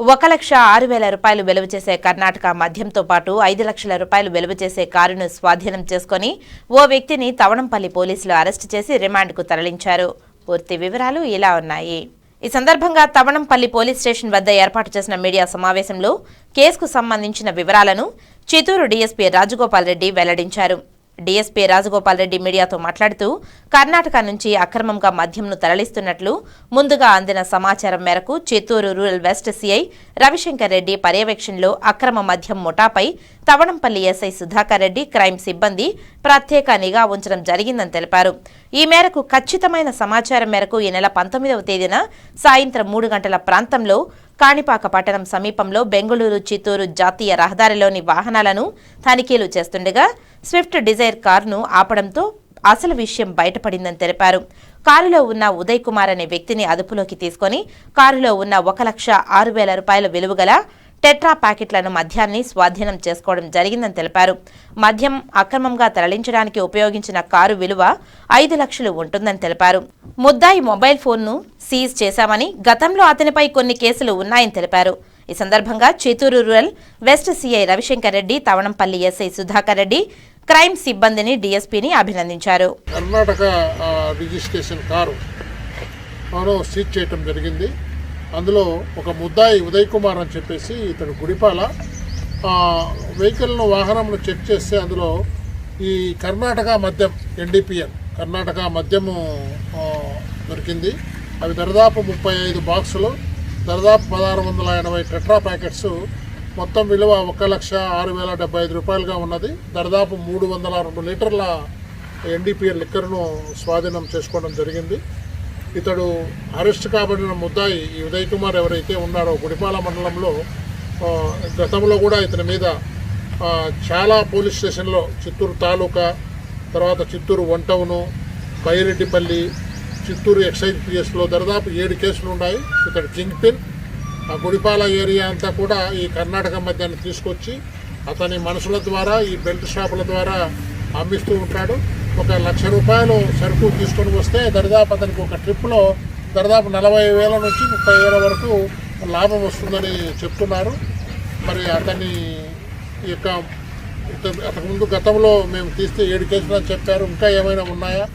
ఒక లక్ష ఆరు వేల రూపాయలు విలువ చేసే కర్ణాటక మద్యంతో పాటు ఐదు లక్షల రూపాయలు విలువ చేసే కారును స్వాధీనం చేసుకుని ఓ వ్యక్తిని తవణంపల్లి పోలీసులు అరెస్టు చేసి రిమాండ్కు తరలించారు. పూర్తి వివరాలు ఇలా ఉన్నాయి. ఈ సందర్భంగా తవణంపల్లి పోలీస్ స్టేషన్ వద్ద ఏర్పాటు చేసిన మీడియా సమావేశంలో కేసుకు సంబంధించిన వివరాలను చిత్తూరు డీఎస్పీ రాజగోపాల్ రెడ్డి వెల్లడించారు. డీఎస్పీ రాజగోపాల్ రెడ్డి మీడియాతో మాట్లాడుతూ కర్ణాటక నుంచి అక్రమంగా మద్యంను తరలిస్తున్నట్లు ముందుగా అందిన సమాచారం మేరకు Chittoor rural west CI Ravishankar Reddy పర్యవేక్షణలో అక్రమ మద్యం ముఠాపై తవణంపల్లి ఎస్ఐ సుధాకర్ రెడ్డి క్రైమ్ సిబ్బంది ప్రత్యేక నిఘా ఉంచడం జరిగిందని తెలిపారు. ఈ మేరకు ఖచ్చితమైన సమాచారం మేరకు ఈ నెల పంతొమ్మిదవ తేదీన సాయంత్రం మూడు గంటల ప్రాంతంలో కాణిపాక పట్టణం సమీపంలో బెంగళూరు చిత్తూరు జాతీయ రహదారిలోని వాహనాలను తనిఖీలు చేస్తుండగా స్విఫ్ట్ డిజైర్ కారును ఆపడంతో అసలు విషయం బయటపడిందని తెలిపారు. కారులో ఉన్న ఉదయ్ కుమార్ అనే వ్యక్తిని అదుపులోకి తీసుకొని కారులో ఉన్న ఒక లక్ష ఆరు వేల రూపాయల విలువగల టెట్రా ప్యాకెట్లను మద్యాన్ని స్వాధీనం చేసుకోవడం జరిగిందని తెలిపారు. మద్యం అక్రమంగా తరలించడానికి ఉపయోగించిన కారు విలువ ఐదు లక్షలు ఉంటుందని తెలిపారు. ముద్దాయి మొబైల్ ఫోన్ను సీజ్ చేశామని గతంలో అతనిపై కొన్ని కేసులు ఉన్నాయని తెలిపారు. ఈ సందర్భంగా Chittoor rural west CI Ravishankar Reddy Tavanampalli SI Sudhakar Reddy crime సిబ్బందిని డీఎస్పీని అభినందించారు. కర్ణాటక రిజిస్ట్రేషన్ కారు మనం సీజ్ చేయటం జరిగింది. అందులో ఒక ముద్దాయి ఉదయ్ కుమార్ అని చెప్పేసి ఇతడు గుడిపాల. వెహికల్ను వాహనంను చెక్ చేస్తే అందులో ఈ కర్ణాటక మద్యం ఎన్డీపీఎల్ కర్ణాటక మద్యము దొరికింది. అవి దరిదాపు ముప్పై ఐదు బాక్సులు దరిదాపు పదహారు వందల ఎనభై టెట్రా ప్యాకెట్స్. మొత్తం విలువ ఒక లక్ష ఆరు వేల డెబ్బై ఐదు రూపాయలుగా ఉన్నది. దరిదాపు మూడు వందల రెండు లీటర్ల ఎన్డీపీఎల్ లిక్కర్ను స్వాధీనం చేసుకోవడం జరిగింది. ఇతడు అరెస్ట్ కాబడిన ముద్దాయి ఈ ఉదయ్ కుమార్ ఎవరైతే ఉన్నారో గుడిపాల మండలంలో గతంలో కూడా ఇతని మీద చాలా పోలీస్ స్టేషన్లో చిత్తూరు తాలూకా తర్వాత Chittoor one town Byreddipalli Chittoor excise పిఎస్లో దరిదాపు ఏడు కేసులు ఉన్నాయి. ఇతడు కింగ్ పిన్. ఆ గుడిపాల ఏరియా అంతా కూడా ఈ కర్ణాటక మద్యాన్ని తీసుకొచ్చి అతని మనుషుల ద్వారా ఈ బెల్ట్ షాపుల ద్వారా అమ్మిస్తూ ఉంటాడు. ఒక లక్ష రూపాయలు సరుకు తీసుకొని వస్తే దరిదాపు అతనికి ఒక ట్రిప్లో దరిదాపు నలభై వేల నుంచి ముప్పై వేల వరకు లాభం వస్తుందని చెప్తున్నారు. మరి అతని యొక్క అంతకుముందు గతంలో మేము తీస్తే ఏడు కేసులు అని చెప్పారు. ఇంకా ఏమైనా ఉన్నాయా?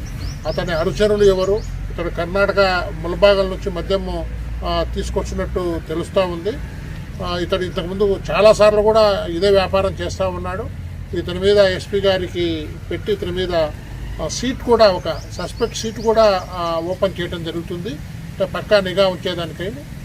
అతని అనుచరులు ఎవరు? ఇక్కడ కర్ణాటక ములభాగం నుంచి మద్యము తీసుకొచ్చినట్టు తెలుస్తూ ఉంది. ఇతడు ఇంతకుముందు చాలాసార్లు కూడా ఇదే వ్యాపారం చేస్తూ ఉన్నాడు. ఇతని మీద ఎస్పీ గారికి పెట్టి ఇతని మీద సీట్ కూడా ఒక సస్పెక్ట్ సీట్ కూడా ఓపెన్ చేయడం జరుగుతుంది. అంటే పక్కా నిఘా ఉంచేదానికై